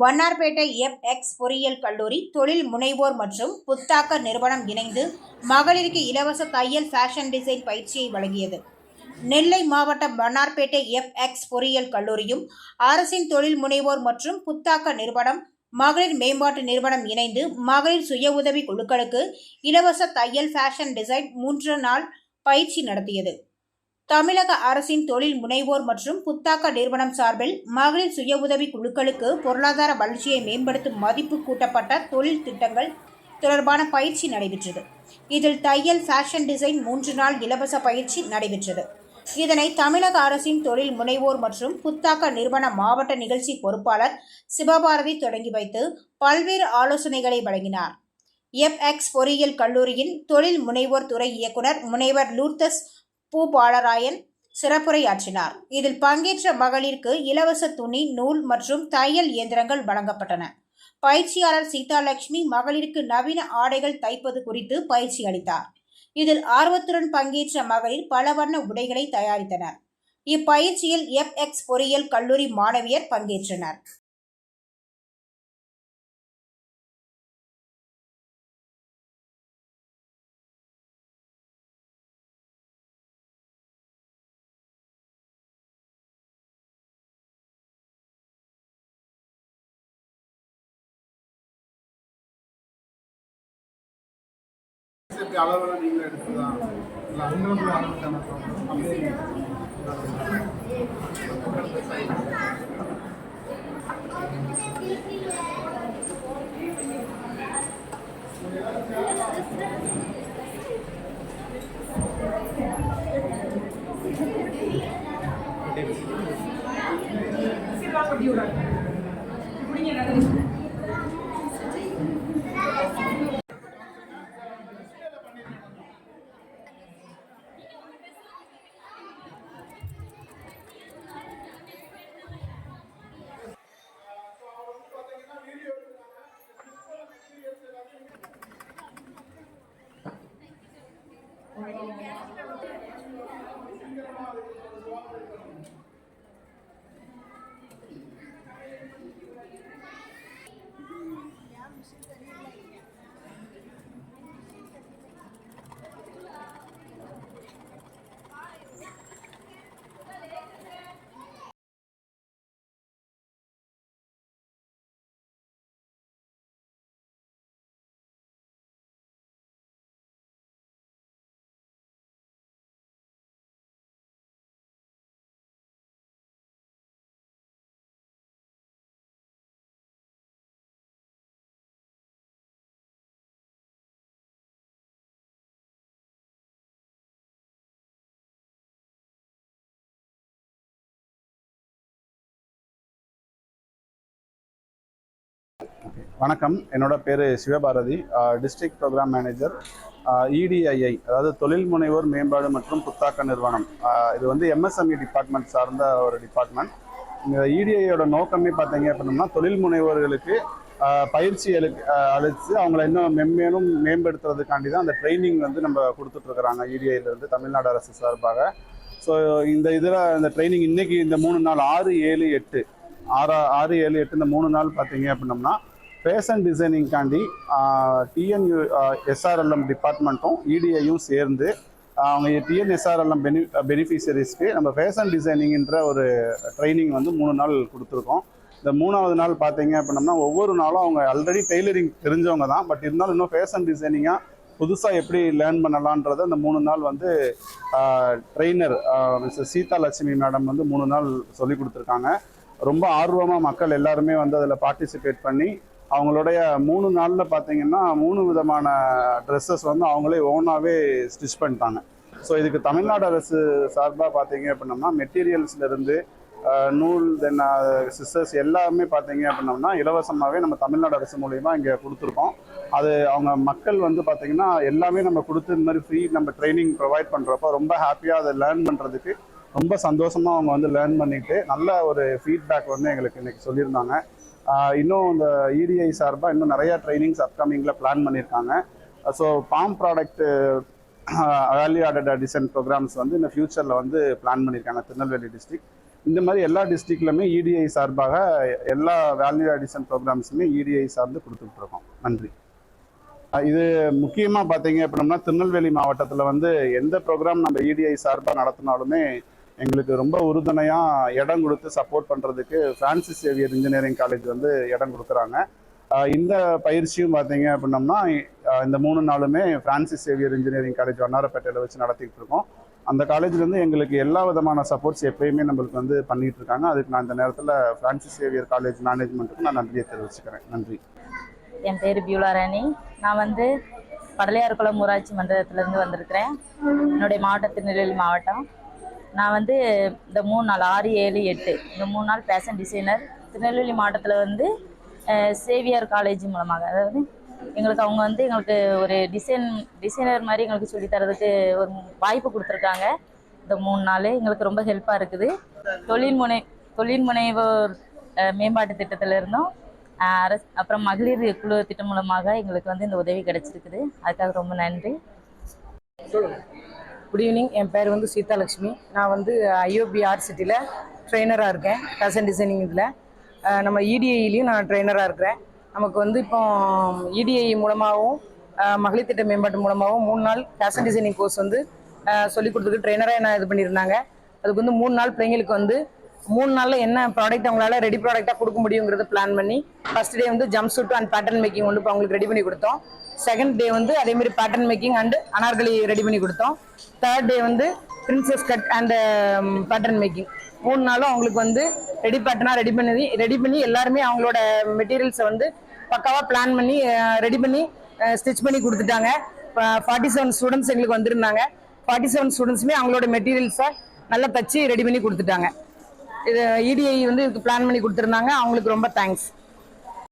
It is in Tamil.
வண்ணார்பேட்டை எஃப்எக்ஸ் பொறியியல் கல்லூரி தொழில் முனைவோர் மற்றும் புத்தாக்க நிறுவனம் இணைந்து மகளிருக்கு இலவச தையல் ஃபேஷன் டிசைன் பயிற்சியை வழங்கியது. நெல்லை மாவட்டம் வண்ணார்பேட்டை எஃப்எக்ஸ் பொறியியல் கல்லூரியும் அரசின் தொழில் முனைவோர் மற்றும் புத்தாக்க நிறுவனம் மகளிர் மேம்பாட்டு நிறுவனம் இணைந்து மகளிர் சுய உதவி குழுக்களுக்கு இலவச தையல் ஃபேஷன் டிசைன் மூன்று நாள் பயிற்சி நடத்தியது. தமிழக அரசின் தொழில் முனைவோர் மற்றும் புத்தாக்க நிறுவனம் சார்பில் மகளிர் சுய உதவி குழுக்களுக்கு பொருளாதார வளர்ச்சியை மேம்படுத்தும் மதிப்பு கூட்டப்பட்ட தொழில் திட்டங்கள் தொடர்பான பயிற்சி நடைபெற்றது. இதில் தையல் ஃபேஷன் டிசைன் மூன்று நாள் இலவச பயிற்சி நடைபெற்றது. இதனை தமிழக அரசின் தொழில் முனைவோர் மற்றும் புத்தாக்க நிறுவன மாவட்ட நிகழ்ச்சி பொறுப்பாளர் சிவபாரதி தொடங்கி வைத்து பல்வேறு ஆலோசனைகளை வழங்கினார். எஃப்எக்ஸ் பொறியியல் கல்லூரியின் தொழில் முனைவோர் துறை இயக்குனர் முனைவர் லூர்தஸ் பூ. பாலராயன் சிறப்புரையாற்றினார். இதில் பங்கேற்ற மகளிருக்கு இலவச துணி நூல் மற்றும் தையல் இயந்திரங்கள் வழங்கப்பட்டன. பயிற்சியாளர் சீதாலட்சுமி மகளிருக்கு நவீன ஆடைகள் தைப்பது குறித்து பயிற்சி அளித்தார். இதில் ஆர்வத்துடன் பங்கேற்ற மகளிர் பல வண்ண உடைகளை தயாரித்தனர். இப்பயிற்சியில் எஃப்எக்ஸ் பொறியியல் கல்லூரி மாணவியர் பங்கேற்றனர். எப்படி அளவெல்லாம் நீங்களே எடுத்துதான் இல்லை அவங்களும் போய் ஆரம்பிச்சாங்க அப்படியே வணக்கம். என்னோட பேர் Sivabharathi. District program manager EDII அதாவது தொழில் முனைவோர் மேம்பாடு மற்றும் புத்தாக்க நிறுவனம். இது வந்து எம்எஸ்எம்இ டிபார்ட்மெண்ட் சார்ந்த ஒரு டிபார்ட்மெண்ட் இந்த இடிஐயோட நோக்கமே பார்த்தீங்க அப்படின்னா தொழில் முனைவோர்களுக்கு பயிற்சி அளி அளித்து அவங்கள இன்னும் மென்மேலும் மேம்படுத்துறதுக்காண்டி தான் அந்த ட்ரைனிங் வந்து நம்ம கொடுத்துட்ருக்குறாங்க இடிஐலேருந்து தமிழ்நாடு அரசு சார்பாக. ஸோ இந்த இதில் இந்த ட்ரைனிங் இன்றைக்கி இந்த மூணு நாள் ஆறு ஏழு எட்டு. ஆறா ஆறு ஏழு எட்டு இந்த மூணு நாள் பார்த்தீங்க அப்படின்னம்னா ஃபேஷன் டிசைனிங்காண்டி டிஎன்யூ எஸ்ஆர்எல்எம் டிபார்ட்மெண்ட்டும் இடிஐயும் சேர்ந்து அவங்க டிஎன்எஸ்ஆர்எல்எம் பெனி பெனிஃபிஷரிஸ்க்கு நம்ம ஃபேஷன் டிசைனிங்கிற ஒரு ட்ரைனிங் வந்து மூணு நாள் கொடுத்துருக்கோம். இந்த மூணாவது நாள் பார்த்தீங்க அப்படின்னம்னா ஒவ்வொரு நாளும் அவங்க ஆல்ரெடி டெய்லரிங் தெரிஞ்சவங்க தான். பட் இருந்தாலும் இன்னும் ஃபேஷன் டிசைனிங்காக புதுசாக எப்படி லேர்ன் பண்ணலான்றதை இந்த மூணு நாள் வந்து trainer mister Seetha Lakshmi madam வந்து மூணு நாள் சொல்லி கொடுத்துருக்காங்க. ரொம்ப ஆர்வமாக மக்கள் எல்லாருமே வந்து அதில் பார்ட்டிசிபேட் பண்ணி அவங்களுடைய மூணு நாளில் பார்த்தீங்கன்னா மூணு விதமான ட்ரெஸ்ஸஸ் வந்து அவங்களே ஓனாகவே ஸ்டிச் பண்ணிட்டாங்க. ஸோ இதுக்கு தமிழ்நாடு அரசு சார்பாக பார்த்தீங்க அப்படின்னம்னா மெட்டீரியல்ஸ்லேருந்து நூல் தென் சிஸ்டர்ஸ் எல்லாமே பார்த்தீங்க அப்படின்னம்னா இலவசமாகவே நம்ம தமிழ்நாடு அரசு மூலயமா இங்கே கொடுத்துருக்கோம். அது அவங்க மக்கள் வந்து பார்த்தீங்கன்னா எல்லாமே நம்ம கொடுத்து இந்த மாதிரி ஃப்ரீ நம்ம ட்ரைனிங் ப்ரொவைட் பண்ணுறப்போ ரொம்ப ஹாப்பியாக அதை லேர்ன் பண்ணுறதுக்கு ரொம்ப சந்தோஷமாக அவங்க வந்து லேர்ன் பண்ணிட்டு நல்ல ஒரு ஃபீட்பேக் வந்து எங்களுக்கு இன்னைக்கு சொல்லியிருந்தாங்க. இன்னும் இந்த இடிஐ சார்பாக இன்னும் நிறையா ட்ரைனிங்ஸ் அப்கமிங்கில் பிளான் பண்ணியிருக்காங்க. So palm product value added design programs வந்து இந்த ஃபியூச்சரில் வந்து பிளான் பண்ணியிருக்காங்க திருநெல்வேலி டிஸ்ட்ரிக்ட் இந்த மாதிரி எல்லா டிஸ்ட்ரிக்ட்லையுமே இடிஐ சார்பாக எல்லா வேல்யூ அடிஷன் ப்ரோக்ராம்ஸுமே இடிஐ சார்ந்து கொடுத்துட்ருக்கோம் நன்றி. இது முக்கியமாக பார்த்தீங்க அப்படின்னா திருநெல்வேலி மாவட்டத்தில் வந்து எந்த ப்ரோக்ராம் நம்ம இடிஐ சார்பாக நடத்தினாலுமே எங்களுக்கு ரொம்ப உறுதுணையாக இடம் கொடுத்து சப்போர்ட் பண்ணுறதுக்கு ஃப்ரான்சிஸ் சேவியர் இன்ஜினியரிங் காலேஜ் வந்து இடம் கொடுக்குறாங்க. இந்த பயிற்சியும் பார்த்தீங்க அப்படின்னம்னா இந்த மூணு நாளுமே ஃப்ரான்சிஸ் சேவியர் இன்ஜினியரிங் காலேஜ் வண்ணாரப்பேட்டையில் வச்சு நடத்திட்டு இருக்கோம். அந்த காலேஜ்லேருந்து எங்களுக்கு எல்லா விதமான சப்போர்ட்ஸ் எப்பயுமே நம்மளுக்கு வந்து பண்ணிகிட்டு இருக்காங்க. அதுக்கு நான் இந்த நேரத்தில் ஃப்ரான்சிஸ் சேவியர் காலேஜ் மேனேஜ்மெண்ட்டுக்கு நான் நன்றியை தெரிவிச்சுக்கிறேன். நன்றி. என் பேர் பியூலாராணி நான் வந்து படலையார்குளம் ஊராட்சி மன்றத்திலேருந்து வந்திருக்கிறேன். என்னுடைய மாவட்டம் திருநெல்வேலி மாவட்டம். நான் வந்து இந்த மூணு நாள் ஆறு ஏழு எட்டு இந்த மூணு நாள் ஃபேஷன் டிசைனர் திருநெல்வேலி மாவட்டத்தில் வந்து சேவியர் காலேஜ் மூலமாக அதாவது எங்களுக்கு அவங்க வந்து எங்களுக்கு ஒரு டிசைன் டிசைனர் மாதிரி எங்களுக்கு சொல்லித் தரதுக்கு ஒரு வாய்ப்பு கொடுத்துருக்காங்க. இந்த மூணு நாள் எங்களுக்கு ரொம்ப ஹெல்ப்பாக இருக்குது. தொழில் முனை தொழில் முனைவோர் மேம்பாட்டு திட்டத்தில் இருந்தும். அரசு அப்புறம் மகளிர் குழு திட்டம் மூலமாக எங்களுக்கு வந்து இந்த உதவி கிடைச்சிருக்குது. அதுக்காக ரொம்ப நன்றி. குட் ஈவினிங் என் பேர் வந்து சீதாலட்சுமி. நான் வந்து ஐஓபி ஆர்ட் சிட்டியில் ட்ரெயினராக இருக்கேன். ஃபேஷன் டிசைனிங் இதில். நம்ம இடிஐலையும் நான் ட்ரெயினராக இருக்கிறேன். நமக்கு வந்து இப்போ இடிஐ மூலமாகவும் மகளிர் திட்ட மேம்பாட்டு மூலமாகவும் மூணு நாள் ஃபேஷன் டிசைனிங் கோர்ஸ் வந்து சொல்லிக் கொடுத்துருக்கு ட்ரெயினராக என்ன இது பண்ணியிருந்தாங்க. அதுக்கு வந்து மூணு நாள் பிள்ளைங்களுக்கு வந்து மூணு நாளில் என்ன ப்ராடக்ட் அவங்களால ரெடி ப்ராடக்டாக கொடுக்க முடியுங்கிறத பிளான் பண்ணி ஃபர்ஸ்ட் டே வந்து jumpsuit and pattern making வந்து இப்போ அவங்களுக்கு ரெடி பண்ணி கொடுத்தோம். செகண்ட் டே வந்து அதே மாதிரி pattern making and Anarkali ready பண்ணி கொடுத்தோம். தேர்ட் டே வந்து princess cut and pattern making மூணு நாளும் அவங்களுக்கு வந்து ரெடி பேட்டர்னாக ரெடி பண்ணி ரெடி பண்ணி எல்லாருமே அவங்களோட மெட்டீரியல்ஸை வந்து பக்காவாக பிளான் பண்ணி ரெடி பண்ணி ஸ்டிச் பண்ணி கொடுத்துட்டாங்க. ஃபார்ட்டி செவன் ஸ்டூடெண்ட்ஸ் எங்களுக்கு வந்திருந்தாங்க. ஃபார்ட்டி செவன் ஸ்டூடெண்ட்ஸுமே அவங்களோட மெட்டீரியல்ஸை நல்லா தச்சு ரெடி பண்ணி கொடுத்துட்டாங்க. இது இடிஐ வந்து இதுக்கு பிளான் பண்ணி கொடுத்துருந்தாங்க. அவங்களுக்கு ரொம்ப தேங்க்ஸ்